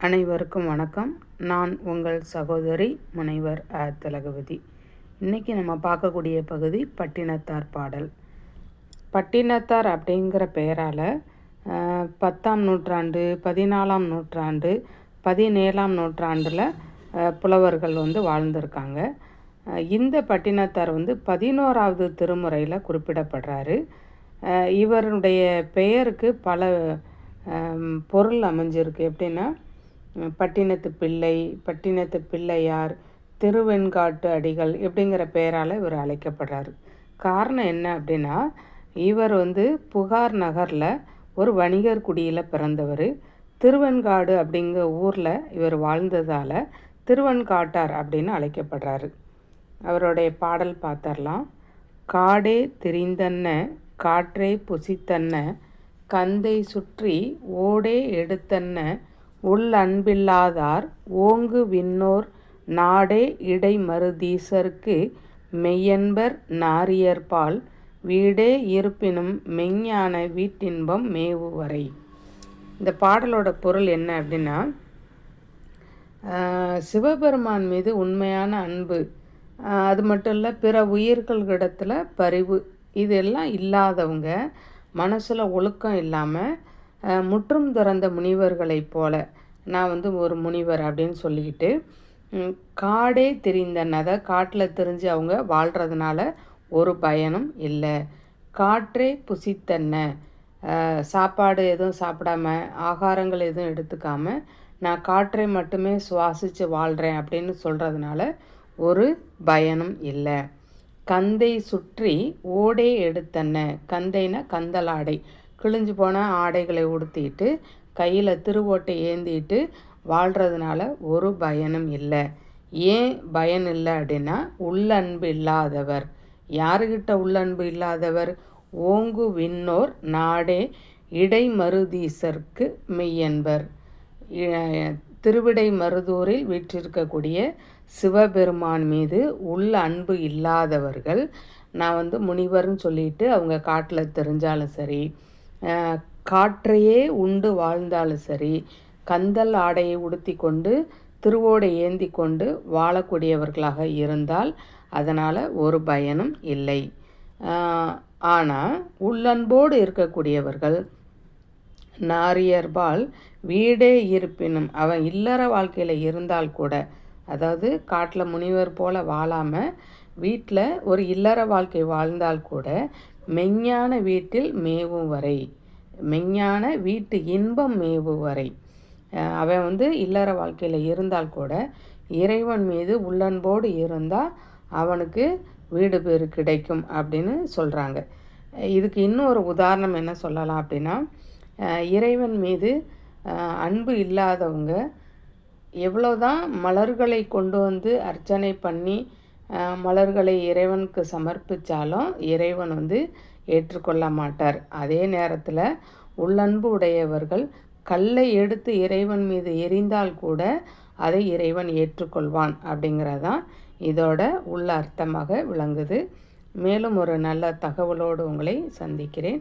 அனைவருக்கும் வணக்கம். நான் உங்கள் சகோதரி முனைவர் அ. திலகவதி. இன்றைக்கி நம்ம பார்க்கக்கூடிய பகுதி பட்டினத்தார் பாடல். பட்டினத்தார் அப்படிங்கிற பெயரால் பத்தாம் நூற்றாண்டு பதினாலாம் நூற்றாண்டு பதினேழாம் நூற்றாண்டில் புலவர்கள் வந்து வாழ்ந்திருக்காங்க. இந்த பட்டினத்தார் வந்து பதினோராவது திருமுறையில் குறிப்பிடப்படுறாரு. இவருடைய பெயருக்கு பல பொருள் அமைஞ்சிருக்கு. எப்படின்னா பட்டினத்து பிள்ளை பட்டினத்து பிள்ளையார் திருவெண்காட்டு அடிகள் இப்படிங்கிற பெயரால் இவர் அழைக்கப்படுறாரு. காரணம் என்ன அப்படின்னா இவர் வந்து புகார் நகரில் ஒரு வணிகர் குடியில் பிறந்தவர். திருவெண்காடு அப்படிங்கிற ஊரில் இவர் வாழ்ந்ததால் திருவெண்காட்டார் அப்படின்னு அழைக்கப்படுறாரு. அவருடைய பாடல் பார்த்தரலாம் காடே திரிந்தன்ன காற்றே புசித்தன்ன கந்தை சுற்றி ஓடே எடுத்தன்ன உள் அன்பில்லாதார் ஓங்கு விண்ணோர் நாடே இடை மருதீசருக்கு மெய்யன்பர் நாரியர்பால் வீடே இருப்பினும் மெய்ஞான வீட்டின்பம் மேவு வரை இந்த பாடலோட பொருள் என்ன அப்படின்னா சிவபெருமான் மீது உண்மையான அன்பு அது மட்டும் இல்லை பிற உயிர்களிடத்தில் பரிவு இதெல்லாம் இல்லாதவங்க மனசில் ஒழுக்கம் இல்லாமல் முற்றும் துறந்த முனிவர்களைப் போல நான் வந்து ஒரு முனிவர் அப்படின்னு சொல்லிக்கிட்டு காடே தெரிந்தன் காட்டில் தெரிஞ்சு அவங்க வாழ்கிறதுனால ஒரு பயனும் இல்லை. காற்றே புசித்தன்ன சாப்பாடு எதுவும் சாப்பிடாம ஆகாரங்கள் எதுவும் எடுத்துக்காம நான் காற்றை மட்டுமே சுவாசித்து வாழ்கிறேன் அப்படின்னு சொல்கிறதுனால ஒரு பயனும் இல்லை. கந்தை சுற்றி ஓடே எடுத்தன்ன கந்தைனா கந்தலாடை கிழிஞ்சு போன ஆடைகளை உடுத்திட்டு கையில் திருவோட்டை ஏந்திட்டு வாழ்கிறதுனால ஒரு பயனும் இல்லை. ஏன் பயன் இல்லை அப்படின்னா உள்ளன்பு இல்லாதவர். யாருக்கிட்ட உள்ளன்பு இல்லாதவர்? ஓங்கு விண்ணோர் நாடே இடைமருதீசர்க்கு மெய்யன்பர். திருவிடை மருதூரில் வீற்றிருக்கக்கூடிய சிவபெருமான் மீது உள்ள அன்பு இல்லாதவர்கள் நான் வந்து முனிவர்னு சொல்லிட்டு அவங்க காட்டில் தெரிஞ்சாலும் சரி காற்றையே உண்டு வாழ்ந்தாலும் சரி கந்தல் ஆடையை உடுத்தி கொண்டு திருவோடை ஏந்தி கொண்டு வாழக்கூடியவர்களாக இருந்தால் அதனால் ஒரு பயனும் இல்லை. ஆனால் உள்ளன்போடு இருக்கக்கூடியவர்கள் நாரியர்பால் வீடே இருப்பினும் அவன் இல்லற வாழ்க்கையில் இருந்தால் கூட அதாவது காட்டில் முனிவர் போல வாழாமல் வீட்டில் ஒரு இல்லற வாழ்க்கை வாழ்ந்தால் கூட மெஞ்ஞான வீட்டில் மேவும் வரை. மெஞ்ஞான வீட்டு இன்பம் மேவும் வரை. அவன் வந்து இல்லற வாழ்க்கையில் இருந்தால் கூட இறைவன் மீது உள்ளன்போடு இருந்தால் அவனுக்கு வீடு பேர் கிடைக்கும் அப்படின்னு சொல்கிறாங்க இதுக்கு இன்னொரு உதாரணம் என்ன சொல்லலாம் அப்படின்னா இறைவன் மீது அன்பு இல்லாதவங்க எவ்வளோதான் மலர்களை கொண்டு வந்து அர்ச்சனை பண்ணி மலர்களை இறைவனுக்கு சமர்ப்பித்தாலும் இறைவன் வந்து ஏற்றுக்கொள்ள மாட்டார். அதே நேரத்தில் உள்ளன்பு உடையவர்கள் கல்லை எடுத்து இறைவன் மீது எரிந்தால் கூட அதை இறைவன் ஏற்றுக்கொள்வான் அப்படிங்கிறதான் இதோட உள்ள அர்த்தமாக விளங்குது. மேலும் ஒரு நல்ல தகவலோடு உங்களை சந்திக்கிறேன்.